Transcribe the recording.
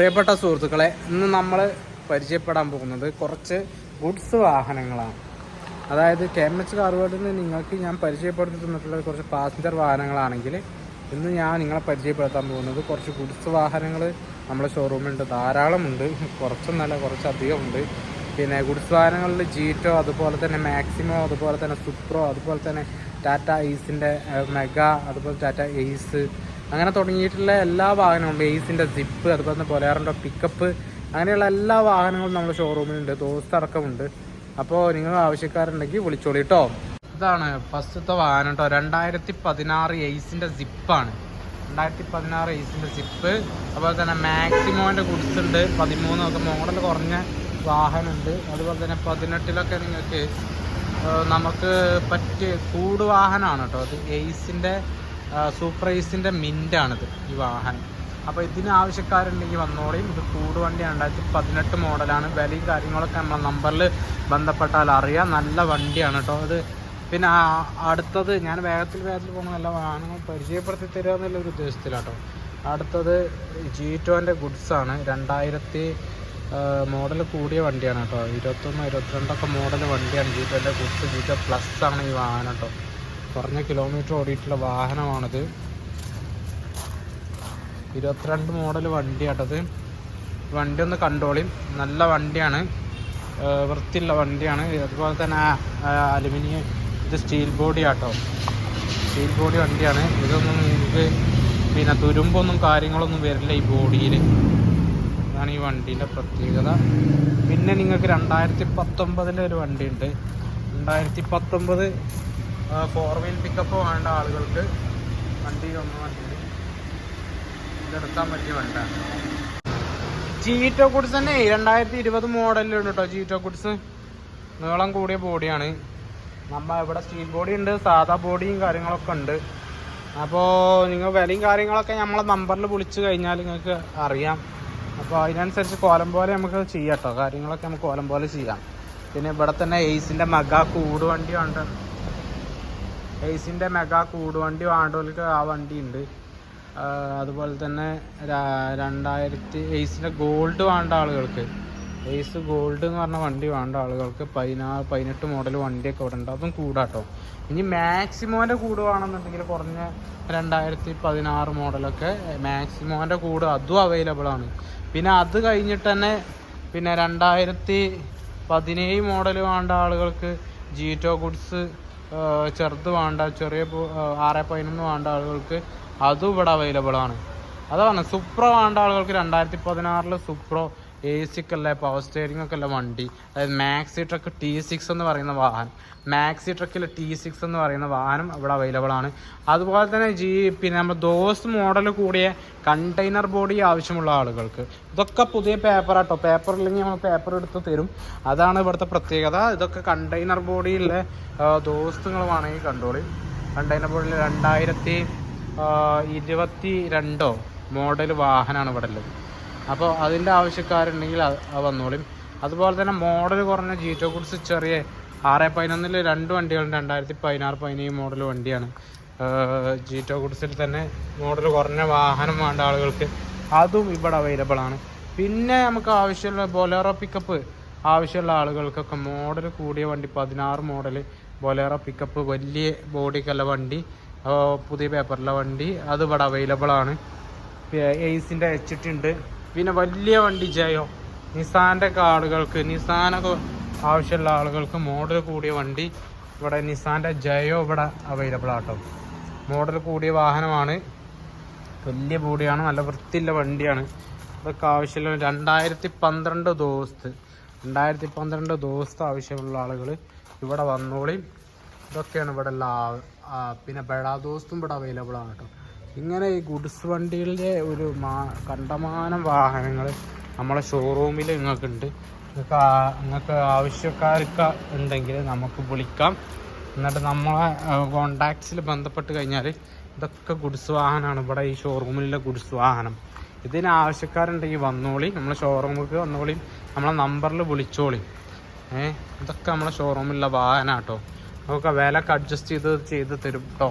പ്രിയപ്പെട്ട സുഹൃത്തുക്കളെ ഇന്ന് നമ്മൾ പരിചയപ്പെടാൻ പോകുന്നത് കുറച്ച് ഗുഡ്സ് വാഹനങ്ങളാണ്. അതായത് കെ എം എച്ച് കാർവേഡിൽ നിന്ന് നിങ്ങൾക്ക് ഞാൻ പരിചയപ്പെടുത്തി തന്നിട്ടുള്ള കുറച്ച് പാസഞ്ചർ വാഹനങ്ങളാണെങ്കിൽ ഇന്ന് ഞാൻ നിങ്ങളെ പരിചയപ്പെടുത്താൻ പോകുന്നത് കുറച്ച് ഗുഡ്സ് വാഹനങ്ങൾ നമ്മുടെ ഷോറൂമിലുണ്ട്. ധാരാളമുണ്ട്. കുറച്ചൊന്നല്ല കുറച്ചധികം ഉണ്ട് പിന്നെ ഗുഡ്സ് വാഹനങ്ങളിൽ ജീറ്റോ അതുപോലെ തന്നെ മാക്സിമോ അതുപോലെ തന്നെ സുപ്രോ അതുപോലെ തന്നെ ടാറ്റ ഈസിന്റെ മെഗ അതുപോലെ ടാറ്റ എയ്സ് അങ്ങനെ തുടങ്ങിയിട്ടുള്ള എല്ലാ വാഹനങ്ങളും ബേസിന്റെ സിപ്പ് അതുപോലെ തന്നെ പൊലയാറിന്റെ പിക്കപ്പ് അങ്ങനെയുള്ള എല്ലാ വാഹനങ്ങളും നമ്മുടെ ഷോറൂമിലുണ്ട് ദോസ്ത് അടക്കമുണ്ട്. അപ്പോൾ നിങ്ങൾ ആവശ്യക്കാരുണ്ടെങ്കിൽ വിളിച്ചോളി കേട്ടോ ഇതാണ് ഫസ്റ്റത്തെ വാഹനം കേട്ടോ രണ്ടായിരത്തി പതിനാറ് എയ്സിന്റെ സിപ്പാണ് രണ്ടായിരത്തി പതിനാറ് എയ്സിന്റെ സിപ്പ് അതുപോലെ തന്നെ മാക്സിമോന്റെ ഗുഡ്സ് ഉണ്ട് പതിമൂന്നൊക്കെ മോഡൽ കുറഞ്ഞ വാഹനമുണ്ട്. അതുപോലെ തന്നെ പതിനെട്ടിലൊക്കെ നിങ്ങൾക്ക് നമുക്ക് പറ്റിയ കൂട് വാഹനമാണ് കേട്ടോ അത് എയ്സിന്റെ സൂപ്പർ എയ്സിന്റെ മിന്റാണിത് ഈ വാഹനം. അപ്പോൾ ഇതിന് ആവശ്യക്കാരുണ്ടെങ്കിൽ വന്നോളിയും ഇത് കൂട് വണ്ടി രണ്ടായിരത്തി പതിനെട്ട് മോഡലാണ്. വിലയും കാര്യങ്ങളൊക്കെ നമ്മളെ നമ്പറിൽ ബന്ധപ്പെട്ടാൽ അറിയാം. നല്ല വണ്ടിയാണ് കേട്ടോ അത് പിന്നെ അടുത്തത് ഞാൻ വേഗത്തിൽ വേഗത്തിൽ പോകുന്ന നല്ല വാഹനങ്ങൾ പരിചയപ്പെടുത്തി തരിക ഒരു ഉദ്ദേശത്തിലാട്ടോ അടുത്തത് ജീറ്റോന്റെ ഗുഡ്സാണ്. രണ്ടായിരത്തി മോഡൽ കൂടിയ വണ്ടിയാണ് കേട്ടോ ഇരുപത്തൊന്ന് ഇരുപത്തിരണ്ടൊക്കെ മോഡൽ വണ്ടിയാണ് ജീറ്റോന്റെ ഗുഡ്സ്. ജീറ്റോ പ്ലസ് ആണ് ഈ വാഹനം കേട്ടോ കുറഞ്ഞ കിലോമീറ്റർ ഓടിയിട്ടുള്ള വാഹനമാണിത്. ഇരുപത്തിരണ്ട് മോഡൽ വണ്ടിയാട്ടത്. വണ്ടി ഒന്ന് കണ്ടോളിയും നല്ല വണ്ടിയാണ്. വൃത്തിയുള്ള വണ്ടിയാണ്. അതുപോലെ തന്നെ അലുമിനിയം ഇത് steel body auto. Steel body വണ്ടിയാണ്. ഇതൊന്നും നിങ്ങൾക്ക് പിന്നെ തുരുമ്പൊന്നും കാര്യങ്ങളൊന്നും വരില്ല ഈ ബോഡിയിൽ അതാണ് ഈ വണ്ടീന്റെ പ്രത്യേകത. പിന്നെ നിങ്ങൾക്ക് രണ്ടായിരത്തി പത്തൊമ്പതിലെ ഒരു വണ്ടിയുണ്ട്. രണ്ടായിരത്തി പത്തൊമ്പത് ഫോർ വീൽ പിക്കപ്പ് വേണ്ട ആളുകൾക്ക്. വണ്ടിയിലൊന്നും വണ്ടി. ഇതെടുക്കാൻ പറ്റിയ വണ്ടിയാണ്. ജീറ്റോ കുഡ്സ് തന്നെ രണ്ടായിരത്തി ഇരുപത് മോഡലിലുണ്ട് കേട്ടോ ജീറ്റോ കുഡ്സ് നീളം കൂടിയ ബോഡിയാണ് നമ്മ ഇവിടെ സ്റ്റീൽ ബോഡി ഉണ്ട് സാധാ ബോഡിയും കാര്യങ്ങളൊക്കെ ഉണ്ട്. അപ്പോൾ നിങ്ങൾ വിലയും കാര്യങ്ങളൊക്കെ നമ്മളെ നമ്പറിൽ വിളിച്ചു കഴിഞ്ഞാൽ നിങ്ങൾക്ക് അറിയാം. അപ്പോൾ അതിനനുസരിച്ച് കോലം പോലെ നമുക്ക് ചെയ്യാം കേട്ടോ കാര്യങ്ങളൊക്കെ നമുക്ക് കോലം പോലെ ചെയ്യാം. പിന്നെ ഇവിടെ തന്നെ എയ്സിന്റെ മഗ കൂട് വണ്ടി ഉണ്ട് എയ്സിന്റെ മെഗാ കൂടുവണ്ടി വേണ്ടവർക്ക് ആ വണ്ടി ഉണ്ട് അതുപോലെ തന്നെ രണ്ടായിരത്തി എയ്സിന്റെ ഗോൾഡ് വേണ്ട ആളുകൾക്ക്. എയ്സ് ഗോൾഡ് എന്ന് പറഞ്ഞ വണ്ടി വേണ്ട ആളുകൾക്ക് പതിനാറ് പതിനെട്ട് മോഡൽ വണ്ടിയൊക്കെ ഇവിടെ ഉണ്ട്. അതും കൂടാട്ടോ. ഇനി മാക്സിമോന്റെ കൂട് വേണമെന്നുണ്ടെങ്കിൽ കുറഞ്ഞ രണ്ടായിരത്തി പതിനാറ് മോഡലൊക്കെ മാക്സിമോന്റെ കൂട് അതും അവൈലബിൾ ആണ്. പിന്നെ അത് കഴിഞ്ഞിട്ട് തന്നെ പിന്നെ രണ്ടായിരത്തി പതിനേഴ് മോഡൽ വേണ്ട ആളുകൾക്ക് ജീറ്റോ ഗുഡ്സ് ചെറുത് വേണ്ട ചെറിയ ആറ് പതിനൊന്ന് വേണ്ട ആളുകൾക്ക് അതും ഇവിടെ അവൈലബിൾ ആണ്. അതാണ് സുപ്രോ വേണ്ട ആളുകൾക്ക് രണ്ടായിരത്തി പതിനാറിൽ സുപ്രോ എ സിക്ക് അല്ല പവർ സ്റ്റിയറിംഗ് ഒക്കെ ഉള്ള വണ്ടി? അതായത് മാക്സി ട്രക്ക് ടി സിക്സ് എന്ന് പറയുന്ന വാഹനം. മാക്സി ട്രക്കിലെ ടി സിക്സ് എന്ന് പറയുന്ന വാഹനം ഇവിടെ അവൈലബിൾ ആണ്. അതുപോലെ തന്നെ ജി പിന്നെ നമ്മൾ ദോസ് മോഡൽ കൂടിയ കണ്ടെയ്നർ ബോഡി ആവശ്യമുള്ള ആളുകൾക്ക്. ഇതൊക്കെ പുതിയ പേപ്പർ ആട്ടോ. പേപ്പർ ഇല്ലെങ്കിൽ നമ്മൾ പേപ്പർ എടുത്ത് തരും. അതാണ് ഇവിടുത്തെ പ്രത്യേകത. ഇതൊക്കെ കണ്ടെയ്നർ ബോഡിയിലെ ദോസ്തുങ്ങൾ വേണമെങ്കിൽ കണ്ടോളി. കണ്ടെയ്നർ ബോഡിയിൽ രണ്ടായിരത്തി ഇരുപത്തി രണ്ടോ മോഡൽ വാഹനമാണ് ഇവിടെ ഉള്ളത്. അപ്പോൾ അതിന്റെ ആവശ്യക്കാരുണ്ടെങ്കിൽ വന്നോളും. അതുപോലെ തന്നെ മോഡൽ കുറഞ്ഞ ജീറ്റോ ഗുഡ്സ് ചെറിയ ആറ് പതിനൊന്നിൽ രണ്ട് വണ്ടികളുണ്ട്. രണ്ടായിരത്തി പതിനാറ് പതിനേഴ് മോഡൽ വണ്ടിയാണ്. ജീറ്റോ ഗുഡ്സിൽ തന്നെ മോഡൽ കുറഞ്ഞ വാഹനം വേണ്ട ആളുകൾക്ക് അതും ഇവിടെ അവൈലബിൾ ആണ്. പിന്നെ നമുക്ക് ആവശ്യമുള്ള ബൊലേറോ പിക്കപ്പ് ആവശ്യമുള്ള ആളുകൾക്കൊക്കെ മോഡൽ കൂടിയ വണ്ടി പതിനാറ് മോഡൽ ബൊലേറോ പിക്കപ്പ് വലിയ ബോഡിക്കുള്ള വണ്ടി പുതിയ പേപ്പറിലെ വണ്ടി അത് ഇവിടെ അവൈലബിൾ ആണ്. എയ്സിന്റെ എച്ച് ഉണ്ട്. പിന്നെ വലിയ വണ്ടി ജയോ. നിസാന്റെ ആളുകൾക്ക് നിസാനൊക്കെ ആവശ്യമുള്ള ആളുകൾക്ക് മോഡൽ കൂടിയ വണ്ടി ഇവിടെ നിസാന്റെ ജയോ ഇവിടെ അവൈലബിൾ ആട്ടോ. മോഡൽ കൂടിയ വാഹനമാണ്. വലിയ ബോഡിയാണ് നല്ല വൃത്തിയുള്ള വണ്ടിയാണ്. ഇതൊക്കെ ആവശ്യമുള്ള രണ്ടായിരത്തി പന്ത്രണ്ട് ദോസ്ത് രണ്ടായിരത്തി പന്ത്രണ്ട് ദോസ്ത് ആവശ്യമുള്ള ആളുകൾ ഇവിടെ വന്നോളി. ഇതൊക്കെയാണ് ഇവിടെ ഉള്ള പിന്നെ ബെഡാ ദോസ്തും ഇവിടെ അവൈലബിൾ ആണ് കേട്ടോ. ഇങ്ങനെ ഈ ഗുഡ്സ് വണ്ടികളിലെ ഒരു മാ കണ്ടമാനം വാഹനങ്ങൾ നമ്മളെ ഷോറൂമിൽ നിങ്ങൾക്കുണ്ട് നിങ്ങൾക്ക് നിങ്ങൾക്ക് ആവശ്യക്കാർക്ക് ഉണ്ടെങ്കിൽ നമുക്ക് വിളിക്കാം. എന്നിട്ട് നമ്മളെ കോണ്ടാക്ട്സിൽ ബന്ധപ്പെട്ട് കഴിഞ്ഞാൽ ഇതൊക്കെ ഗുഡ്സ് വാഹനമാണ് ഇവിടെ ഈ ഷോറൂമിലുള്ള ഗുഡ്സ് വാഹനം. ഇതിന് ആവശ്യക്കാരുണ്ടെങ്കിൽ വന്നോളി. നമ്മളെ ഷോറൂമിലേക്ക് വന്നോളി. നമ്മളെ നമ്പറിൽ വിളിച്ചോളി. ഏഹ് ഇതൊക്കെ നമ്മളെ ഷോറൂമിലുള്ള വാഹനം കേട്ടോ നമുക്ക് വിലക്ക് അഡ്ജസ്റ്റ് ചെയ്ത് ചെയ്ത് തരും കേട്ടോ